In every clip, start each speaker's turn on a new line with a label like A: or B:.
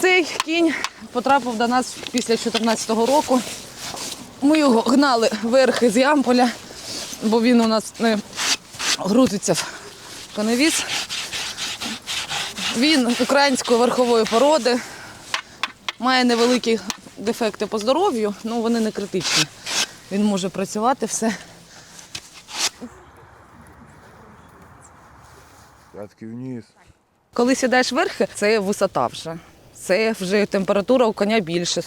A: Цей кінь потрапив до нас після 2014 року. Ми його гнали верхи з Ямполя, бо він у нас не грузиться в коневіз. Він української верхової породи, має невеликі дефекти по здоров'ю, але вони не критичні. Він може працювати все. Коли сідаєш верхи, це висота вже. Це вже температура у коня більше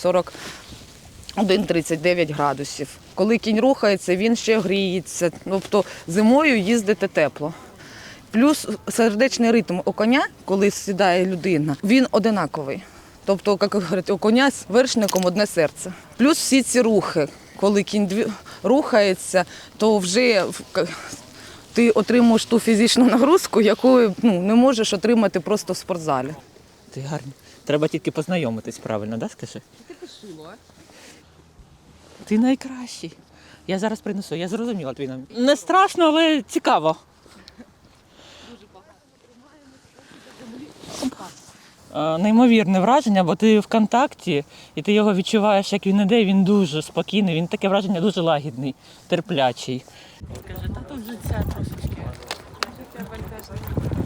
A: 41-39 градусів. Коли кінь рухається, він ще гріється. Тобто зимою їздити тепло. Плюс сердечний ритм у коня, коли сідає людина, він одинаковий. Тобто, як говорять, у коня з вершником одне серце. Плюс всі ці рухи. Коли кінь рухається, то вже ти отримуєш ту фізичну нагрузку, яку ну, не можеш отримати просто в спортзалі.
B: Ти гарний. Треба тільки познайомитись правильно, да, скажи? Ти пошила. Ти найкращий. Я зараз принесу, я зрозуміла твій намір. Не страшно, але цікаво. Е, Неймовірне враження, бо ти в контакті і ти його відчуваєш, як він іде, він дуже спокійний, він таке враження дуже лагідний, терплячий. Каже, та тут життя трошечки. А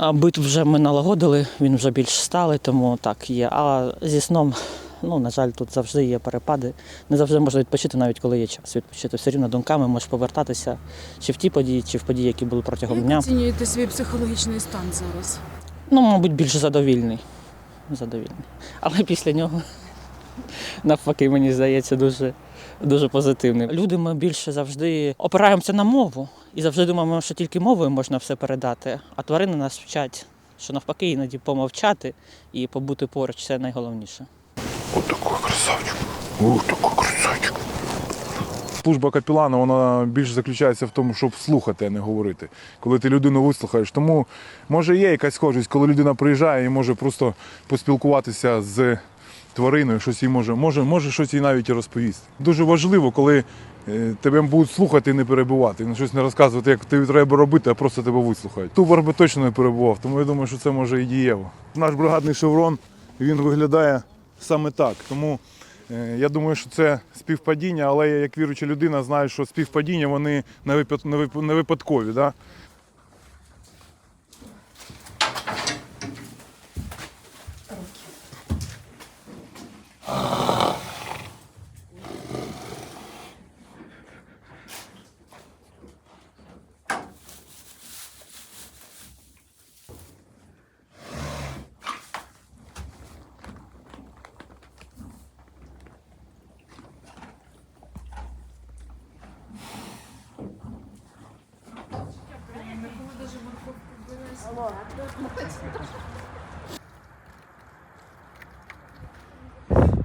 B: бит вже ми налагодили, він вже більш сталий, тому так є. А зі сном, ну, на жаль, тут завжди є перепади. Не завжди можна відпочити, навіть коли є час відпочити. Все рівно думками можеш повертатися чи в ті події, чи в події, які були протягом
C: Як
B: дня.
C: оцінюєте свій психологічний стан зараз?
B: Ну, мабуть, більш задовільний. Задовільний. Але після нього, навпаки, мені здається, дуже, дуже позитивний. Люди ми більше завжди опираємося на мову і завжди думаємо, що тільки мовою можна все передати. А тварини нас вчать, що навпаки, іноді помовчати і побути поруч це найголовніше.
D: От такий красавчик. Ух, такий красавчик. Служба капілана вона більше заключається в тому, щоб слухати, а не говорити. Коли ти людину вислухаєш. Тому може є якась схожість, коли людина приїжджає і може просто поспілкуватися з твариною, щось їй може, може, може щось їй навіть і розповісти. Дуже важливо, коли е, тебе будуть слухати і не перебувати, ну, щось не розказувати, як тобі треба робити, а просто тебе вислухають. Тувар би точно не перебував, тому я думаю, що це може і дієво. Наш бригадний шеврон він виглядає саме так. Тому е, я думаю, що це співпадіння, але я як віруюча людина знаю, що співпадіння вони не не не випадкові. Да?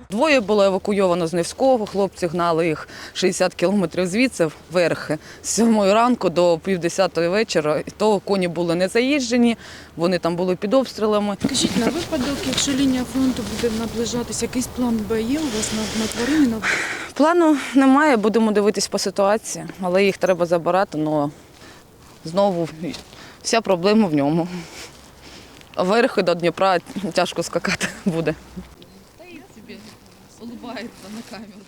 A: Двоє було евакуйовано з Невського, хлопці гнали їх 60 кілометрів звідси верхи з 7 ранку до півдесятої вечора. І то коні були не заїжджені, вони там були під обстрілами.
C: Скажіть, на випадок, якщо лінія фронту буде наближатися, якийсь план Б є у вас на, на тварини? На...
A: Плану немає, будемо дивитись по ситуації, але їх треба забирати, але знову вся проблема в ньому. Верхи до Дніпра тяжко скакати буде. Стоїть собі, улыбається на камеру.